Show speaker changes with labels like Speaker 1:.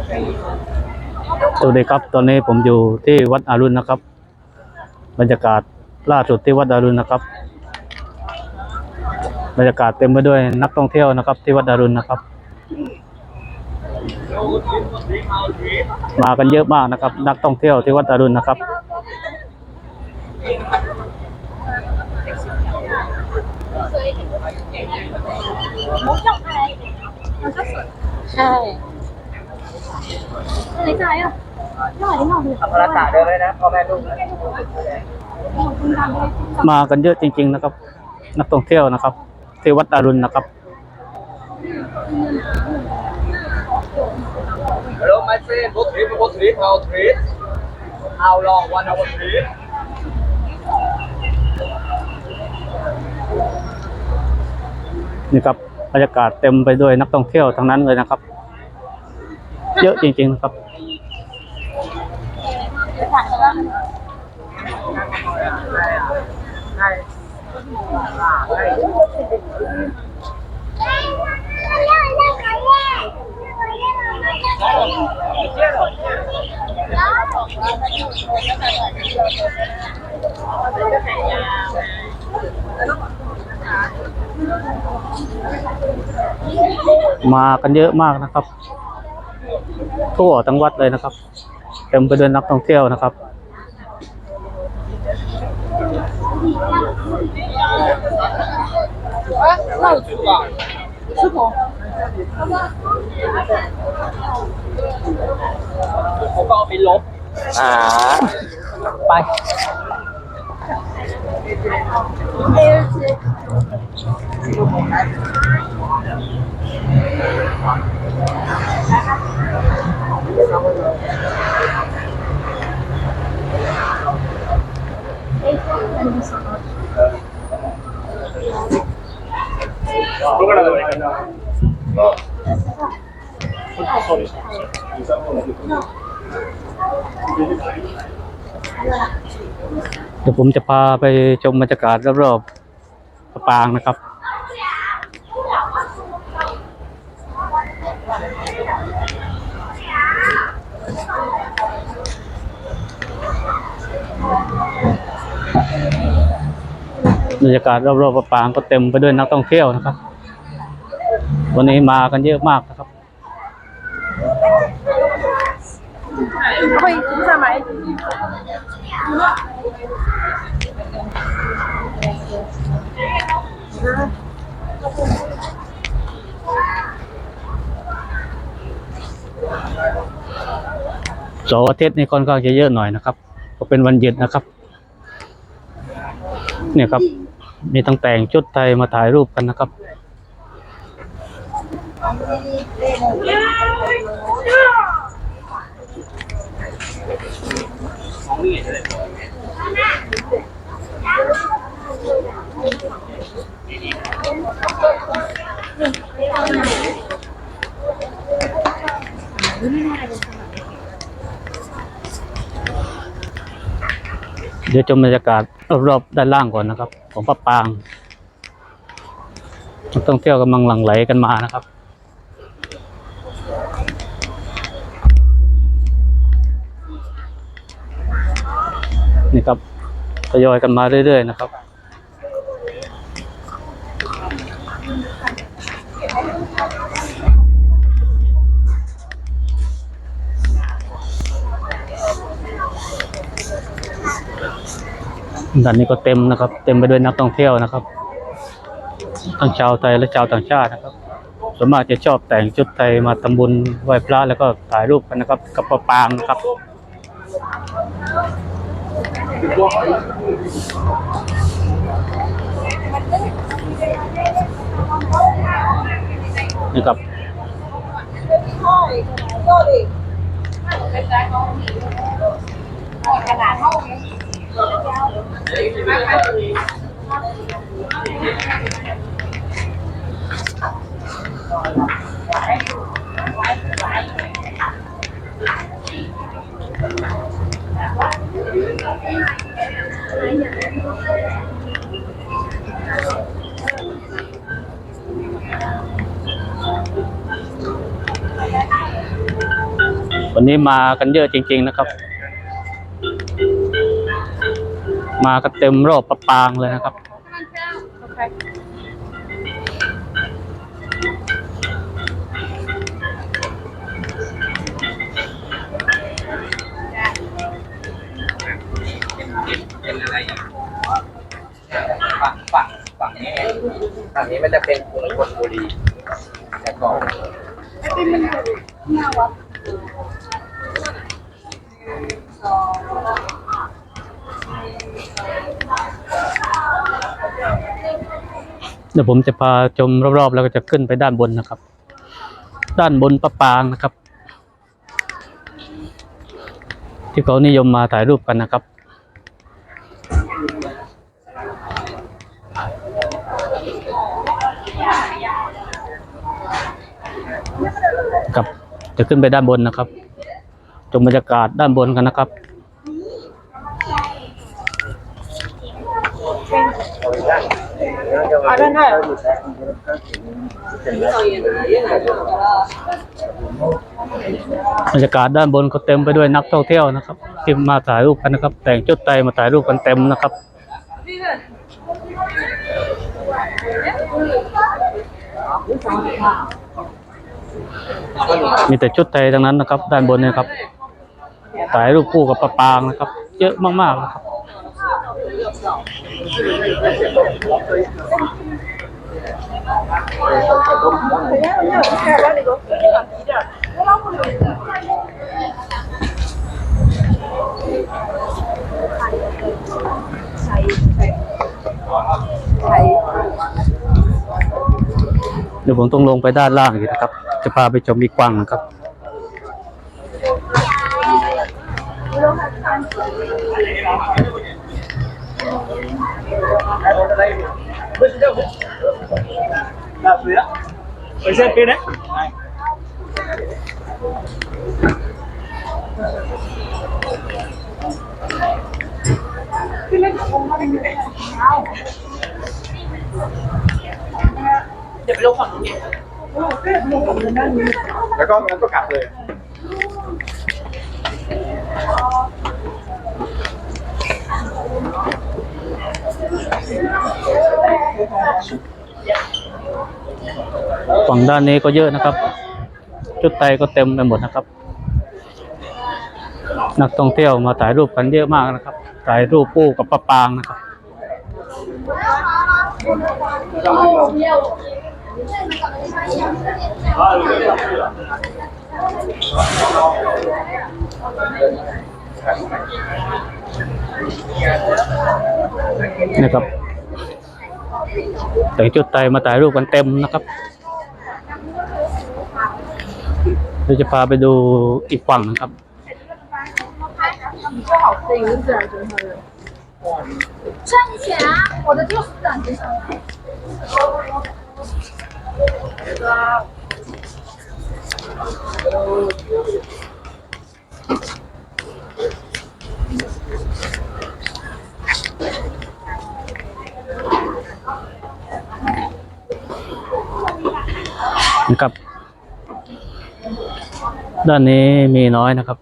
Speaker 1: สวัสดีครับ ตอนนี้ผมอยู่ที่วัดอรุณนะครับ บรรยากาศล่าสุดที่วัดอรุณนะครับ บรรยากาศเต็มไปด้วยนักท่องเที่ยวนะครับ ที่วัดอรุณนะครับ มากันเยอะมากนะครับ นักท่องเที่ยวที่วัดอรุณนะครับ
Speaker 2: ใช่ อะไรใจอะหน่อยนิดหน่อย
Speaker 3: ทำภารกาเดินเลยนะพ่อแม่ลูกนะ
Speaker 1: มากันเยอะจริง ๆ นะครับ นักท่องเที่ยวนะครับ ที่วัดอรุณนะครับ
Speaker 3: ฮัลโหล my friend boat trip boat trip how trip how long one hour trip
Speaker 1: นี่ครับบรรยากาศเต็มไปด้วยนักท่องเที่ยวทั้งนั้นเลยนะครับ เยอะจริง ๆ ครับ มากันเยอะมากนะครับ ทั่วทั้งวัดเลยนะครับ เต็มไปด้วยนักท่องเที่ยวนะครับ
Speaker 3: ผมก็เอาไปลบอ่าไป
Speaker 1: เเดี๋ยวผมจะพาไปชมบรรยากาศรอบๆพระปางนะครับบรรยากาศรอบๆพระปางก็เต็มไปด้วยนักท่องเที่ยวนะครับ วันนี้มากันเยอะมากนะครับ
Speaker 2: เฮ้ยคุณสมัย
Speaker 1: เสาร์อาทิตย์นี่ค่อนข้างจะเยอะหน่อยนะครับ ก็เป็นวันหยุดนะครับ เนี่ยครับ มีทั้งแต่งชุดไทยมาถ่ายรูปกันนะครับ เดี๋ยวชมบรรยากาศรอบๆด้านล่างก่อนนะครับ ของพระปางนักท่องเที่ยวกำลังหลั่งไหลกันมานะครับ นี่ครับทยอยกันมาเรื่อยๆนะครับ ด้านนี้ก็เต็มนะครับ เต็มไปด้วยนักท่องเที่ยวนะครับ ทั้งชาวไทยและชาวต่างชาตินะครับส่วนมากจะชอบแต่งชุดไทยมาทำบุญไหว้พระแล้วก็ถ่ายรูปกันนะครับ กับพระปางนะครับ นี่ครับ
Speaker 2: เวั
Speaker 1: นนี้มากันเยอะจริง ๆ นะครับ มากันเต็มรอบประปางเลยนะครับ
Speaker 2: Okay.
Speaker 3: เป็นอะไรอะฝั่งฝั่งฝั่งนี้ฝั่งนี้มันจะเป็นกรุงธนบุรีแต่ก่อน
Speaker 1: เดี๋ยวผมจะพาชมรอบๆ แล้วก็จะขึ้นไปด้านบนนะครับ ด้านบนประปางนะครับ ที่เขานิยมมาถ่ายรูปกันนะครับกับจะขึ้นไปด้านบนนะครับ ชมบรรยากาศด้านบนกันนะครับ บรรยากาศด้านบนก็เต็มไปด้วยนักท่องเที่ยวนะครับ ที่มาถ่ายรูปกันนะครับ แต่งชุดไทยมาถ่ายรูปกันเต็มนะครับมีแต่ชุดไทยทั้งนั้นนะครับ ด้านบนเนี่ยครับ ถ่ายรูปคู่กับประปางนะครับ เยอะมากๆนะครับเดี๋ยวผมต้องลงไปด้านล่างอีกนะครับ จะพาไปชมอีกกวางนะครับ
Speaker 3: ไม่ใช่เจ้าหน้าเสือไม่ใช่ปีนะ
Speaker 2: เดี๋ยวไปลงฝั่งนู้น
Speaker 3: แล้วก็งั้นก็กลับเลย
Speaker 1: ฝั่งด้านนี้ก็เยอะนะครับ ชุดไทยก็เต็มไปหมดนะครับ นักท่องเที่ยวมาถ่ายรูปกันเยอะมากนะครับ ถ่ายรูปคู่กับประปางนะครับนะครับ แต่งชุดไทยมาถ่ายรูปกันเต็มนะครับเราจะพาไปดูอีกฝั่งนะครับ
Speaker 2: 说好自己自然真的人。赚钱啊！我的就是自然真
Speaker 1: นะครับ ด้านนี้มีน้อยนะครับ